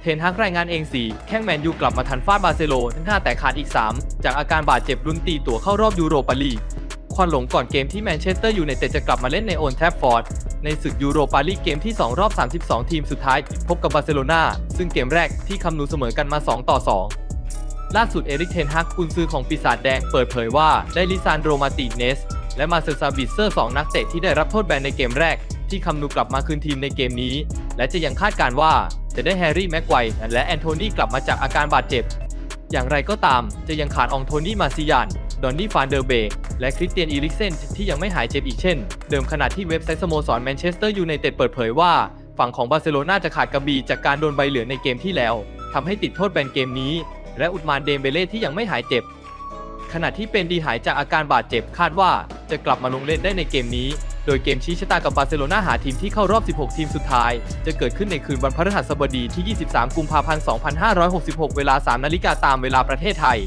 เทนฮักรายงานเองสี่แข้งแมนยูกลับมาทันฟาดบาร์เซโลทั้ง5แต่ขาดอีก 3 จากอาการบาดเจ็บรุนตีตัวเข้ารอบยูโรปาลีกควันหลงก่อนเกมที่แมนเชสเตอร์ยูไนเต็ดจะกลับมาเล่นในโอนแทฟฟอร์ด ในศึกยูโรปาลีกเกมที่ 2 รอบ 32 ทีมสุดท้าย พบกับบาร์เซโลนาซึ่งเกมแรกที่คำนูเสมอกันมา 2 ต่อ 2 ล่าสุดเอริกเทนฮักกุนซือของปีศาจแดงเปิดเผยว่าได้ลิซานโดมาติเนส และมาเซลซาบิเซอร์2นักเตะที่ได้รับโทษแบนในเกมแรก ที่คำนูกลับมาคืนทีมในเกมนี้ และจะยังคาดการว่า จะได้แฮร์รี่แม็กไกวและแอนโทนีกลับมาจากอาการบาดเจ็บ อย่างไรก็ตามจะยังขาดองโทนี่มาซิยาน ดอนนี่ฟานเดอร์เบกและคริสเตียนอีริกเซนที่ยังไม่หายเจ็บอีกเช่น เดิมขณะที่เว็บไซต์สโมสรแมนเชสเตอร์ยูไนเต็ดเปิดเผยว่า ฝั่งของบาร์เซโลนาจะขาดกระบีจากการโดนใบเหลืองในเกมที่แล้วทำให้ติดโทษแบนเกมนี้ และอุดมานเดมเบเล่ที่ยังไม่หายเจ็บ ขณะที่เป็นดีหายจากอาการบาดเจ็บคาดว่าจะกลับมาลงเล่นได้ในเกมนี้ โดยเกมชี้ชะตากับบาร์เซโลนาหาทีมที่เข้ารอบ 16 ทีมสุดท้าย จะเกิดขึ้นในคืนวันพฤหัสบดีที่ 23 กุมภาพันธ์ 2566 เวลา 3 นาฬิกาตามเวลาประเทศไทย